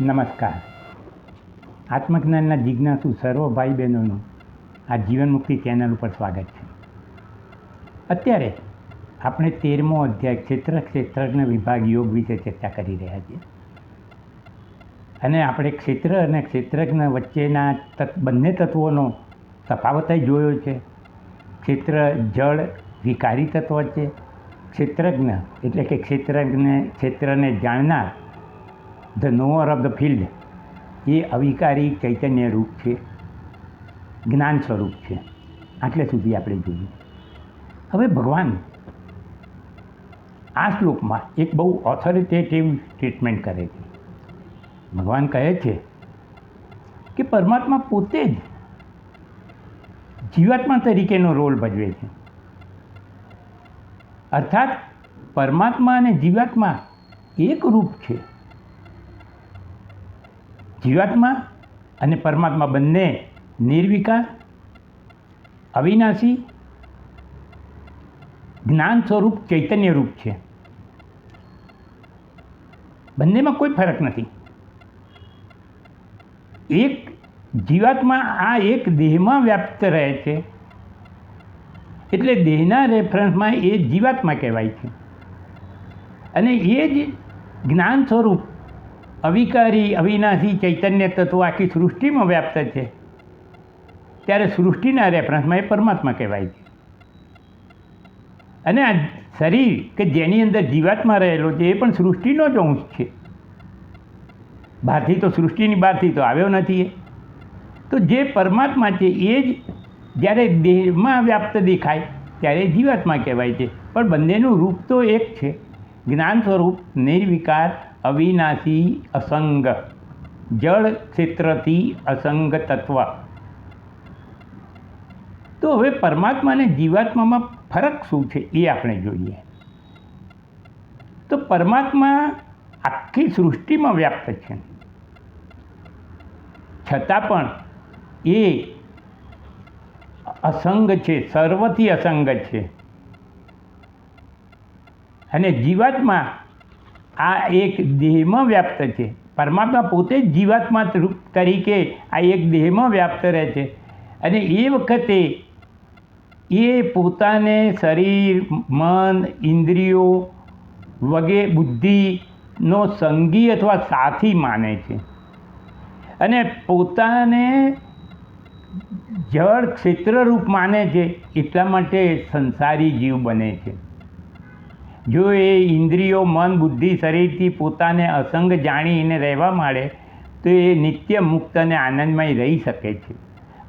નમસ્કાર. આત્મજ્ઞાનના જિજ્ઞાસુ સર્વ ભાઈ બહેનોનું આ જીવન મુક્તિ ચેનલ ઉપર સ્વાગત છે. અત્યારે આપણે તેરમો અધ્યાય ક્ષેત્ર ક્ષેત્રજ્ઞ વિભાગ યોગ વિશે ચર્ચા કરી રહ્યા છીએ. અને આપણે ક્ષેત્ર અને ક્ષેત્રજ્ઞ વચ્ચેના તત્, બંને તત્વોનો તફાવત જોયો છે. ક્ષેત્ર જળ વિકારી તત્વ છે. ક્ષેત્રજ્ઞ એટલે કે ક્ષેત્રજ્ઞ, ક્ષેત્રને જાણનાર the knower of the field એ અવિકારી ચૈતન્ય રૂપ છે. જ્ઞાન સ્વરૂપ છે. આટલે સુધી આપણે જોયું હવે ભગવાન આ શ્લોકમાં એક બહુ ઓથોરિટેટિવ ટ્રીટમેન્ટ કરે છે. ભગવાન કહે છે કે પરમાત્મા પોતે જ જીવાત્મા તરીકેનો રોલ ભજવે છે. અર્થાત પરમાત્મા અને જીવાત્મા એક રૂપ છે. જીવાત્મા અને પરમાત્મા બંને નિર્વિકાર, અવિનાશી, જ્ઞાન સ્વરૂપ, ચૈતન્ય રૂપ છે. બંનેમાં કોઈ ફરક નથી. એક જીવાત્મા આ એક દેહમાં વ્યાપ્ત રહે છે. એટલે દેહના રેફરન્સમાં એ જીવાત્મા કહેવાય છે. અને એ જ જ્ઞાન સ્વરૂપ અવિકારી અવિનાશી ચૈતન્ય તત્વો આખી સૃષ્ટિમાં વ્યાપ્ત છે. ત્યારે સૃષ્ટિના રેફરન્સમાં એ પરમાત્મા કહેવાય છે. અને આ શરીર કે જેની અંદર જીવાત્મા રહેલો છે, એ પણ સૃષ્ટિનો જ અંશ છે. બહારથી તો સૃષ્ટિની બહારથી તો આવ્યો નથી એ. તો જે પરમાત્મા છે, એ જ જ્યારે દેહમાં વ્યાપ્ત દેખાય, ત્યારે જીવાત્મા કહેવાય છે. પણ બંનેનું રૂપ તો એક છે. જ્ઞાન સ્વરૂપ, નિર્વિકાર અવિનાશી અસંગ, જળ ક્ષેત્રથી અસંગ તત્વ. તો હવે પરમાત્મા અને જીવાત્મામાં ફરક શું છે એ આપણે જોઈએ. તો પરમાત્મા આખી સૃષ્ટિમાં વ્યાપ્ત છે. છતાં પણ એ અસંગ છે, સર્વથી અસંગ છે. અને જીવાત્મા આ એક દેહમાં વ્યાપ્ત છે. પરમાત્મા પોતે જ જીવાત્મા રૂપ તરીકે આ એક દેહમાં વ્યાપ્ત રહે છે. અને એ વખતે એ પોતાને શરીર, મન, ઇન્દ્રિયો વગેરે બુદ્ધિનો સંગી અથવા સાથી માને છે. અને પોતાને જળ ક્ષેત્રરૂપ માને છે. એટલા માટે સંસારી જીવ બને છે. જો એ ઇન્દ્રિયો, મન, બુદ્ધિ, શરીરથી પોતાને અસંગ જાણીને રહેવા માંડે, તો એ નિત્ય મુક્ત અને આનંદમય રહી શકે છે.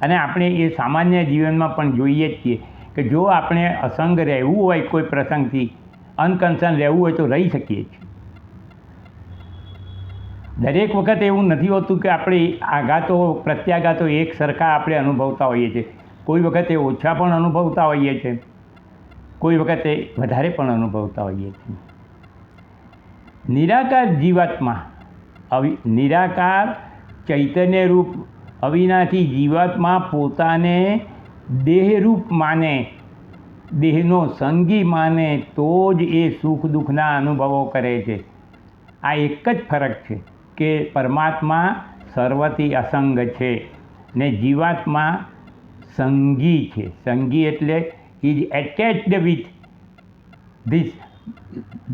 અને આપણે એ સામાન્ય જીવનમાં પણ જોઈએ જ છીએ કે જો આપણે અસંગ રહેવું હોય કોઈ પ્રસંગથી, અનકન્સર્ન રહેવું હોય તો રહી શકીએ છીએ. દરેક વખત એવું નથી હોતું કે આપણે આઘાતો, પ્રત્યાઘાતો એક સરખા આપણે અનુભવતા હોઈએ છીએ. કોઈ વખતે ઓછા પણ અનુભવતા હોઈએ છીએ. કોઈ વખતે વધારે પણ અનુભવતા હોઈએ છીએ. નિરાકાર જીવાત્મા, અવિ, નિરાકાર ચૈતન્યરૂપ અવિનાશી જીવાત્મા પોતાને દેહરૂપ માને, દેહનો સંગી માને તો જ એ સુખ દુઃખના અનુભવો કરે છે. આ એક જ ફરક છે કે પરમાત્મા સર્વથી અસંગ છે ને જીવાત્મા સંગી છે. સંગી એટલે is attached with this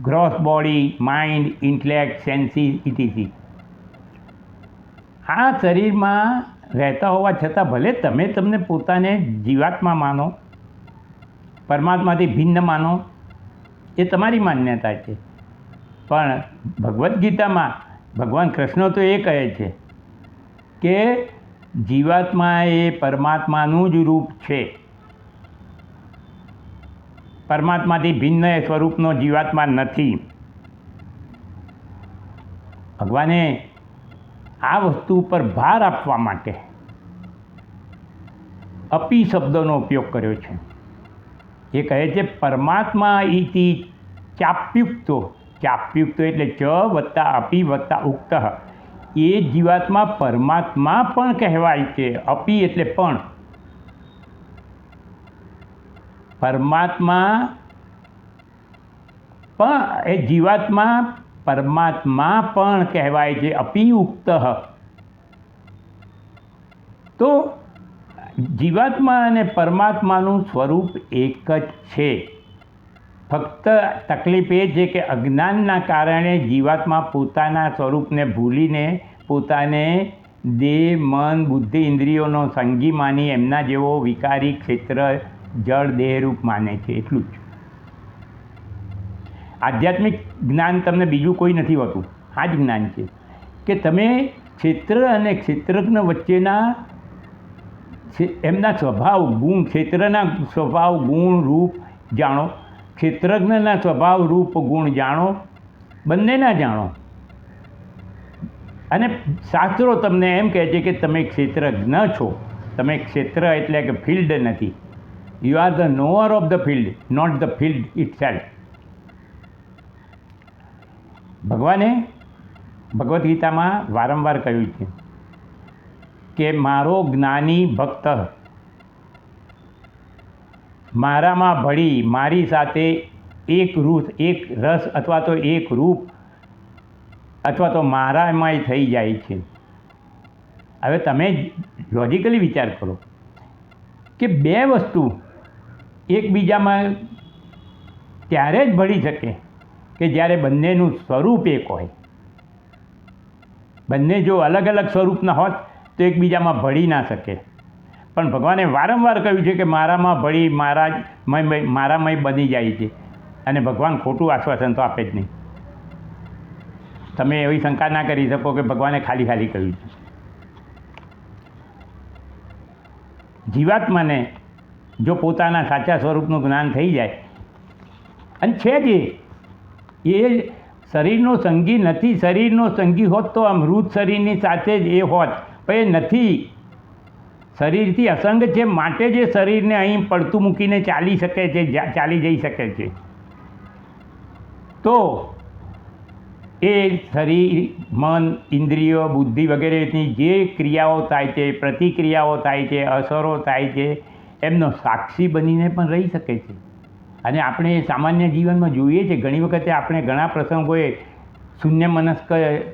gross body mind intellect senses etc આ શરીરમાં રહેતા હોવા છતાં ભલે તમે તમને પોતાને જીવાત્મા માનો, પરમાત્માથી ભિન્ન માનો, એ તમારી માન્યતા છે. પણ ભગવદ્ ગીતામાં ભગવાન કૃષ્ણ તો એ કહે છે કે જીવાત્મા એ પરમાત્માનું જ રૂપ છે. પરમાત્માથી ભિન્ન એ સ્વરૂપનો જીવાત્મા નથી. ભગવાને આ વસ્તુ ઉપર ભાર આપવા માટે અપી શબ્દનો ઉપયોગ કર્યો છે. એ કહે છે, પરમાત્મા ઇતિ ચાપ્યુક્તો. ચાપ્યુક્તો એટલે ચ વત્તા અપી વત્તા ઉક્ત. એ જીવાત્મા પરમાત્મા પણ કહેવાય છે અપી એટલે પણ. પરમાત્મા પણ, એ જીવાત્મા પરમાત્મા પણ કહેવાય છે, અપિયુક્ત. તો જીવાત્મા અને પરમાત્માનું સ્વરૂપ એક જ છે. ફક્ત તકલીફ એ છે કે અજ્ઞાનના કારણે જીવાત્મા પોતાના સ્વરૂપને ભૂલીને, પોતાને દેહ, મન, બુદ્ધિ, ઇન્દ્રિયોનો સંગી માની એમના જેવો વિકારી ક્ષેત્ર જળ દેહરૂપ માને છે, એટલું જ. આધ્યાત્મિક જ્ઞાન તમને બીજું કોઈ નથી હોતું. આ જ જ્ઞાન છે કે તમે ક્ષેત્ર અને ક્ષેત્રજ્ઞ વચ્ચેના એમના સ્વભાવ, ગુણ, ક્ષેત્રના સ્વભાવ, ગુણ રૂપ જાણો. ક્ષેત્રજ્ઞના સ્વભાવ રૂપ ગુણ જાણો. બંનેના જાણો. અને શાસ્ત્રો તમને એમ કહે છે કે તમે ક્ષેત્રજ્ઞ છો. તમે ક્ષેત્ર એટલે કે ફિલ્ડ નથી. You are the knower of the field not the field itself ભગવાને ભગવદ્ ગીતામાં વારંવાર કહ્યું છે કે મારો જ્ઞાની ભક્ત મારામાં ભળી મારી સાથે એક રૂપ, એક રસ અથવા તો એક રૂપ અથવા તો મારામાંય થઈ જાય છે. હવે તમે લોજિકલી વિચાર કરો કે બે વસ્તુ એકબીજામાં ત્યારે જ ભળી શકે કે જ્યારે બંનેનું સ્વરૂપ એક હોય. બંને જો અલગ અલગ સ્વરૂપના હોત તો એકબીજામાં ભળી ના શકે. પણ ભગવાને વારંવાર કહ્યું છે કે મારામાં ભળી, મારા મારામય બની જાય છે. અને ભગવાન ખોટું આશ્વાસન તો આપે જ નહીં. તમે એવી શંકા ના કરી શકો કે ભગવાને ખાલી ખાલી કહ્યું છે. જીવાત્માને જો પોતાના સાચા સ્વરૂપનું જ્ઞાન થઈ જાય. અને છે જ એ. શરીરનો સંગી નથી. શરીરનો સંગી હોત તો આ મૃત શરીરની સાથે જ એ હોત. પણ એ નથી. શરીરથી અસંગ છે માટે જે શરીરને અહીં પડતું મૂકીને ચાલી શકે છે ચાલી જઈ શકે છે. તો એ શરીર, મન, ઇન્દ્રિયો, બુદ્ધિ વગેરેની જે ક્રિયાઓ થાય છે, પ્રતિક્રિયાઓ થાય છે, અસરો થાય છે એમનો સાક્ષી બનીને પણ રહી શકે છે. અને આપણે સામાન્ય જીવનમાં જોઈએ છે, ઘણી વખતે આપણે ઘણા પ્રસંગોએ શૂન્ય મનસ્ક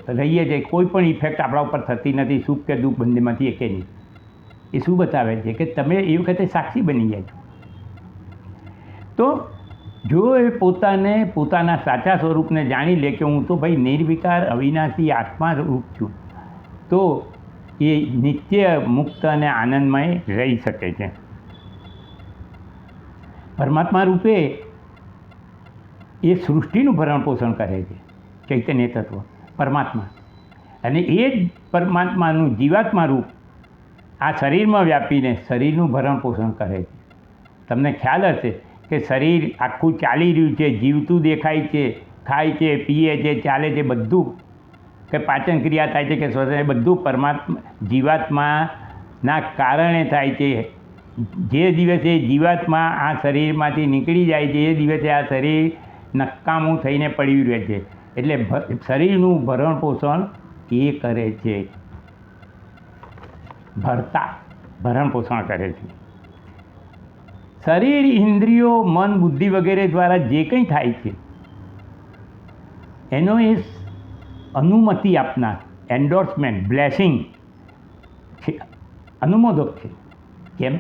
રહીએ છીએ, કોઈ પણ ઇફેક્ટ આપણા ઉપર થતી નથી, સુખ કે દુઃખ બંનેમાંથી એકે નહીં. એ શું બતાવે છે કે તમે એ વખતે સાક્ષી બની જાય છો? તો જો એ પોતાને પોતાના સાચા સ્વરૂપને જાણી લે કે હું તો ભાઈ નિર્વિકાર, અવિનાશી આત્મા રૂપ છું, તો એ નિત્ય મુક્ત અને આનંદમય રહી શકે છે. પરમાત્મા રૂપે એ સૃષ્ટિનું ભરણ પોષણ કરે છે, ચૈતન્ય તત્વ, પરમાત્મા. અને એ જ પરમાત્માનું જીવાત્મા રૂપ આ શરીરમાં વ્યાપીને શરીરનું ભરણ પોષણ કરે છે. તમને ખ્યાલ હશે કે શરીર આખું ચાલી રહ્યું છે, જીવતું દેખાય છે, ખાય છે, પીએ છે, ચાલે છે, બધું કે પાચન ક્રિયા થાય છે કે શ્વસન બધું પરમાત્મા જીવાત્માના કારણે થાય છે. જે દિવસે જીવાત્મા આ શરીરમાંથી નીકળી જાય છે, એ દિવસે આ શરીર નકામું થઈને પડ્યું રહે છે. એટલે શરીરનું ભરણ પોષણ એ કરે છે. ભરતા, ભરણ પોષણ કરે છે. શરીર, ઇન્દ્રિયો, મન, બુદ્ધિ વગેરે દ્વારા જે કંઈ થાય છે, એનો એ અનુમતિ આપનાર એન્ડોર્સમેન્ટ બ્લેસિંગ છે, અનુમોદક છે. કેમ?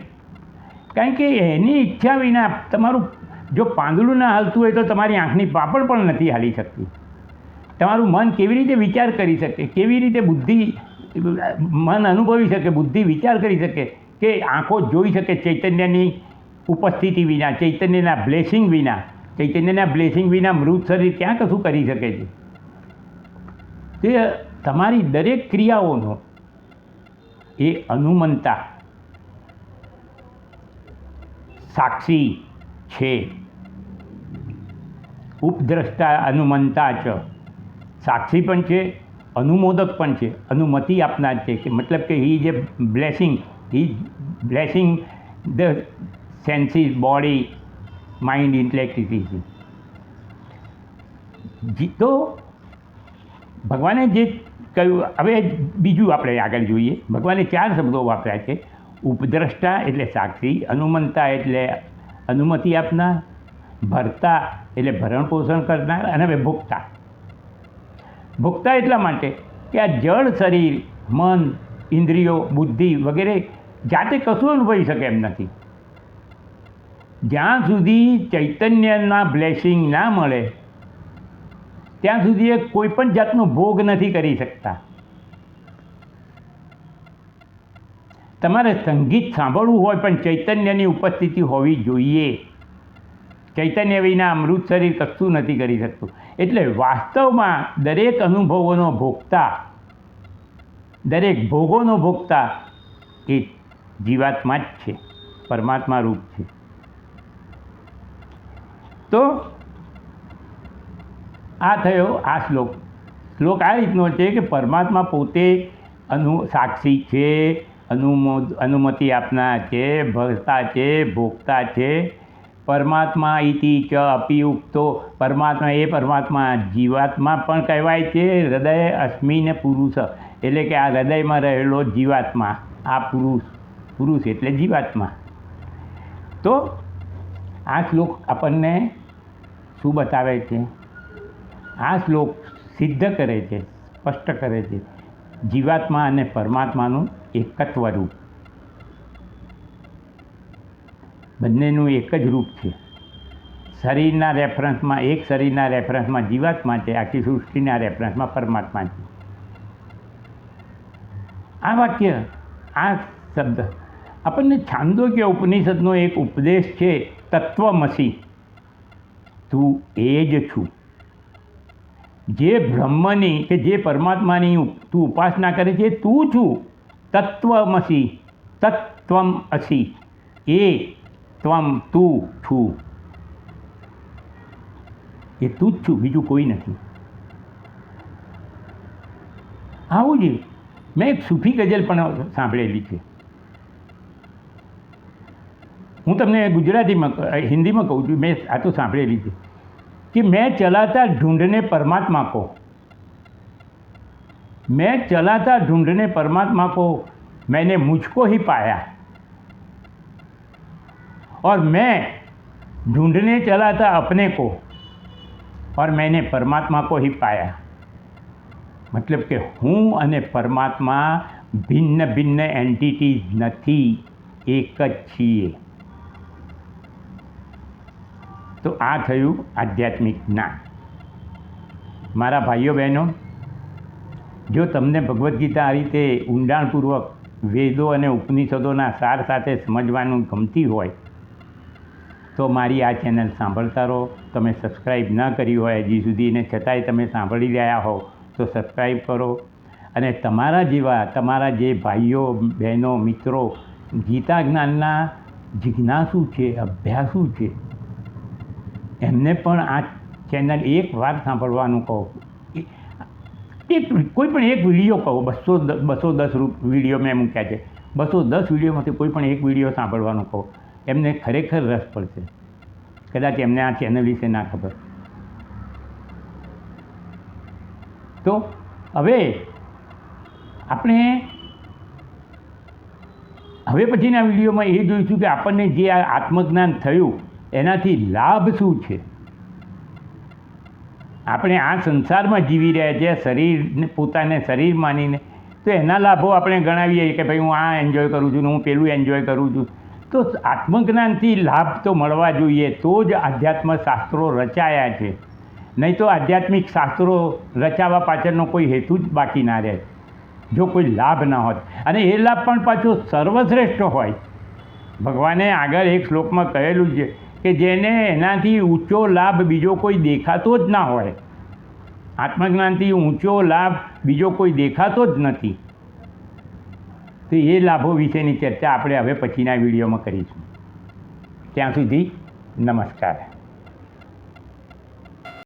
કારણ કે એની ઈચ્છા વિના તમારું જો પાંદડું ના હાલતું હોય તો તમારી આંખની પાપડ પણ નથી હાલી શકતી. તમારું મન કેવી રીતે વિચાર કરી શકે? કેવી રીતે બુદ્ધિ, મન અનુભવી શકે? બુદ્ધિ વિચાર કરી શકે કે આંખો જોઈ શકે ચૈતન્યની ઉપસ્થિતિ વિના, ચૈતન્યના બ્લેસિંગ વિના? ચૈતન્યના બ્લેસિંગ વિના મૃત શરીર ક્યાં કશું કરી શકે છે? તે તમારી દરેક ક્રિયાઓનો એ અનુમંતા સાક્ષી છે. ઉપદ્રષ્ટા અનુમંતા ચ. સાક્ષી પણ છે, અનુમોદક પણ છે, અનુમતિ આપનાર છે કે મતલબ કે હી જે blessing he blessing the senses body mind intellectivity તો ભગવાને જે કહ્યું, હવે બીજું આપણે આગળ જોઈએ. ભગવાને ચાર શબ્દો વાપર્યા છે. ઉપદ્રષ્ટા એટલે સાક્ષી અનુમનતા એટલે અનુમતિ આપનાર, ભરતા એટલે ભરણ પોષણ કરનાર અને હવે ભોગતા. ભોગતા એટલા માટે કે આ જળ, શરીર, મન, ઇન્દ્રિયો, બુદ્ધિ વગેરે જાતે કશું અનુભવી શકે એમ નથી. જ્યાં સુધી ચૈતન્યના બ્લેસિંગ ના મળે, ત્યાં સુધી એ કોઈ પણ જાતનો ભોગ નથી કરી શકતા. તમારે સંગીત સાંભળવું હોય પણ ચૈતન્યની ઉપસ્થિતિ હોવી જોઈએ. ચૈતન્ય વિના અમૃત શરીર કશું નથી કરી શકતું. એટલે વાસ્તવમાં દરેક અનુભવોનો ભોગતા, દરેક ભોગોનો ભોગતા એ જીવાત્મા જ છે, પરમાત્મા રૂપ છે. તો આ થયો આ શ્લોક. શ્લોક આ રીતનો છે કે પરમાત્મા પોતે અનુ સાક્ષી છે. અનુમો, અનુમતિ આપનાર છે, ભરતા છે, ભોગતા છે. પરમાત્મા ઇતિ ચ અપિયુક્તો. પરમાત્મા એ પરમાત્મા જીવાત્મા પણ કહેવાય છે, હૃદય અસ્મિને પુરુષ. એટલે કે આ હૃદયમાં રહેલો જીવાત્મા, આ પુરુષ પુરુષ એટલે જીવાત્મા. તો આ શ્લોક આપણને શું બતાવે છે? આ શ્લોક સિદ્ધ કરે છે, સ્પષ્ટ કરે છે. જીવાત્મા અને પરમાત્માનું એકત્વ રૂપ. બંનેનું એક જ રૂપ છે. શરીરના રેફરન્સમાં, એક શરીરના રેફરન્સમાં જીવાત્મા છે, આખી સૃષ્ટિના રેફરન્સમાં પરમાત્મા છે. આ વાક્ય, આ શબ્દ, આપણને કે ઉપનિષદનો એક ઉપદેશ છે, તત્વમસી. તું એ જ છું. જે બ્રહ્મની કે જે પરમાત્માની તું ઉપાસના કરે છે, તું છું. તત્વમસી. તત્વમ અસી. એ ત્વમ તું છું. એ તું જ છું, બીજું કોઈ નથી. આવું જ મેં એક સૂફી ગઝલ પણ સાંભળેલી છે. હું તમને ગુજરાતીમાં હિન્દીમાં કહું છું, મેં આ તો સાંભળેલી છે. कि मैं चलाता ढूंढने परमात्मा को मैं चलाता ढूंढने परमात्मा को मैंने मुझको ही पाया और मैं ढूंढने चला था अपने को और मैंने परमात्मा को ही पाया મતલબ કે હું અને પરમાત્મા ભિન્ન ભિન્ન એન્ટિટીઝ નથી એક જ છીએ તો આ થયું આધ્યાત્મિક જ્ઞાન. મારા ભાઈઓ બહેનો, જો તમને ભગવદ્ ગીતા આ રીતે ઊંડાણપૂર્વક વેદો અને ઉપનિષદોના સાર સાથે સમજવાનું ગમતી હોય, તો મારી આ ચેનલ સાંભળતા રહો. તમે સબસ્ક્રાઈબ ન કરી હોય, હજી સુધી ને છતાંય તમે સાંભળી રહ્યા હો તો સબસ્ક્રાઈબ કરો. અને તમારા જેવા, તમારા જે ભાઈઓ, બહેનો, મિત્રો, ગીતા જ્ઞાનના જિજ્ઞાસુ છે, અભ્યાસુ છે એમને પણ આ ચેનલ એક વાર સાંભળવાનું કહો. એક કોઈ પણ એક વીડિયો કહો, બસો બસો દસ વીડિયો મેં મૂક્યા છે. બસો દસ વિડીયોમાંથી કોઈ પણ એક વીડિયો સાંભળવાનું કહો, એમને ખરેખર રસ પડશે. કદાચ એમને આ ચેનલ વિશે ના ખબર. તો હવે આપણે હવે પછીના વિડીયોમાં એ જોઈશું કે આપણને જે આ આત્મજ્ઞાન થયું એનાથી લાભ શું છે? આપણે આ સંસારમાં જીવી રહ્યા છીએ, શરીરને, પોતાને શરીર માનીને, તો એના લાભો આપણે ગણાવીએ કે ભાઈ હું આ એન્જોય કરું છું ને હું પેલું એન્જોય કરું છું. તો આત્મજ્ઞાનથી લાભ તો મળવા જોઈએ, તો જ આધ્યાત્મ શાસ્ત્રો રચાયા છે. નહીં તો આધ્યાત્મિક શાસ્ત્રો રચાવા પાછળનો કોઈ હેતુ જ બાકી ના રહે. જો કોઈ લાભ ના હોત. અને એ લાભ પણ પાછો સર્વશ્રેષ્ઠ હોય. ભગવાને આગળ એક શ્લોકમાં કહેલું છે કે જેને એનાથી ઊંચો લાભ બીજો કોઈ દેખાતો જ ના હોય. આત્મજ્ઞાનથી ઊંચો લાભ બીજો કોઈ દેખાતો જ નથી. તો એ લાભો વિશેની ચર્ચા આપણે હવે પછીના વિડીયોમાં કરીશું. ત્યાં સુધી નમસ્કાર.